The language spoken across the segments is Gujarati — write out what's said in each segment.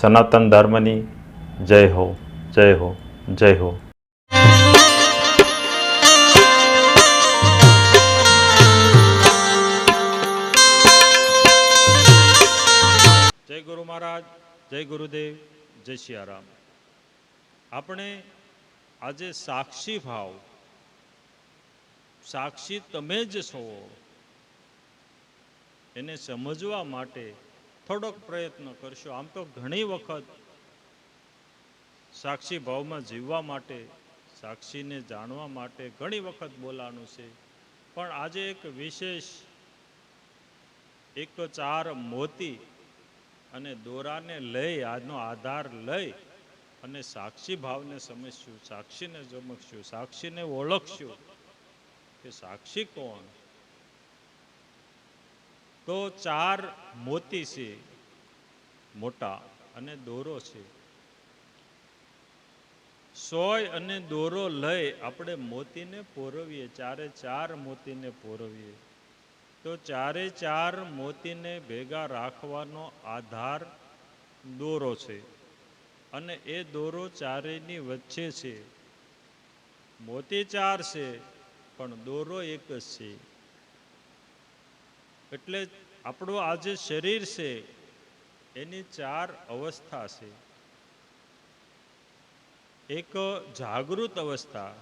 સનાતન ધર્મની જય હો જય હો જય હો. જય ગુરુ મહારાજ, જય ગુરુદેવ, જય સિયારામ આપણે આજે સાક્ષી ભાવ. સાક્ષી તમે જ છો. એને સમજવા માટે થોડોક પ્રયત્ન કરશો. આમ તો ઘણી વખત સાક્ષી ભાવમાં જીવવા માટે, સાક્ષીને જાણવા માટે ઘણી વખત બોલાવાનું છે. પણ આજે એક વિશેષ, એક ચાર મોતી અને દોરાને લઈ આજનો આધાર લઈ અને સાક્ષી ભાવને સમજશું, સાક્ષીને જમકશું સાક્ષીને ઓળખશું કે સાક્ષી કોણ? તો ચાર મોતી છે, મોટા અને દોરો છે. સોય અને દોરો લઈ આપણે મોતીને પોરવીએ, ચારે ચાર મોતીને પોરવીએ. તો ચારે ચાર મોતીને ભેગા રાખવાનો આધાર દોરો છે અને એ દોરો ચારેની વચ્ચે છે. મોતી ચાર છે, પણ દોરો એક જ છે. એટલે આપણું આ જે શરીર છે, એની ચાર અવસ્થા છે. એક જાગૃત અવસ્થા,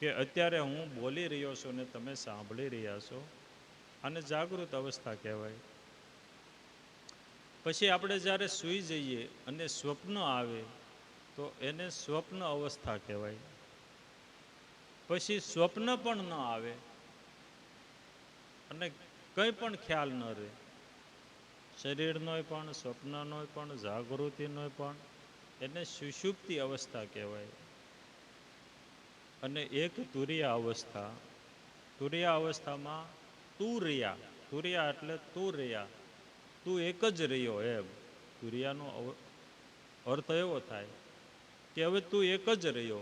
કે અત્યારે હું બોલી રહ્યો છું ને તમે સાંભળી રહ્યા છો અને જાગૃત અવસ્થા કહેવાય. પછી આપણે જ્યારે સૂઈ જઈએ અને સ્વપ્ન આવે, તો એને સ્વપ્ન અવસ્થા કહેવાય. પછી સ્વપ્ન પણ ન આવે. અને કંઈ પણ ખ્યાલ ન રહે. શરીરનોય પણ સ્વપ્નનોય પણ જાગૃતિનોય પણ, એને સુષુપ્તિ અવસ્થા કહેવાય. અને એક તુરિયા અવસ્થા, તુરિયા અવસ્થામાં તું રહ્યા તુરિયા એટલે તું રહ્યા તું એક જ રહ્યો એમ. તુરિયાનો અર્થ એવો થાય કે હવે તું એક જ રહ્યો.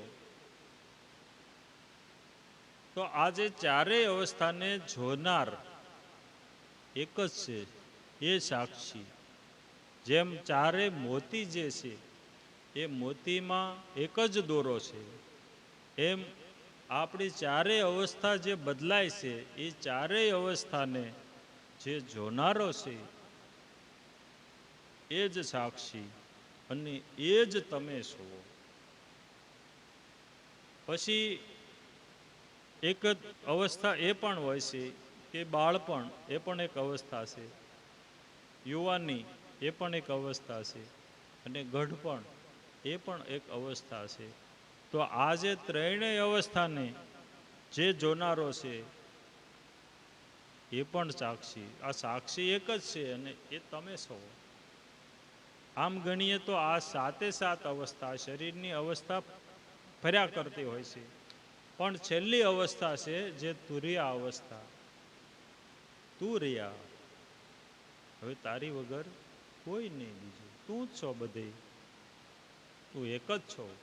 તો આજે ચારેય અવસ્થાને જોનાર એક જ છે, એ સાક્ષી. જેમ ચારે મોતી જે છે, એ મોતીમાં એક જ દોરો છે. એમ આપણી ચારેય અવસ્થા જે બદલાય છે, એ ચારેય અવસ્થાને જે જોનારો છે, એ જ સાક્ષી અને એ જ તમે છો. પછી એક અવસ્થા એ પણ હોય છે કે બાળપણ એ પણ એક અવસ્થા છે. યુવાની એ પણ એક અવસ્થા છે. અને ગઢપણ એ પણ એક અવસ્થા છે. તો આ જે ત્રણેય અવસ્થાને જે જોનારો છે, એ પણ સાક્ષી. આ સાક્ષી એક જ છે અને એ તમે છો. આમ ગણીએ તો આ સાતે સાત અવસ્થા શરીરની અવસ્થા ફર્યા કરતી હોય છે. પણ છેલ્લી અવસ્થા છે જે તુરિયા અવસ્થા. તું રહ્યા. હવે તારી વગર કોઈ નહીં બીજું. તું જ છો બધે. તું એક જ છો.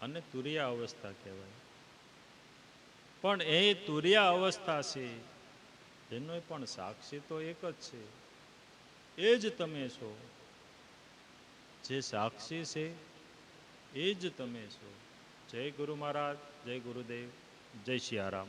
અને તુરિયા અવસ્થા કહેવાય. પણ એ તુરિયા અવસ્થા છે, એનો પણ સાક્ષી તો એક જ છે. એ જ તમે છો. જે સાક્ષી છે, એ જ તમે છો. જય ગુરુ મહારાજ, જય ગુરુદેવ, જય સિયારામ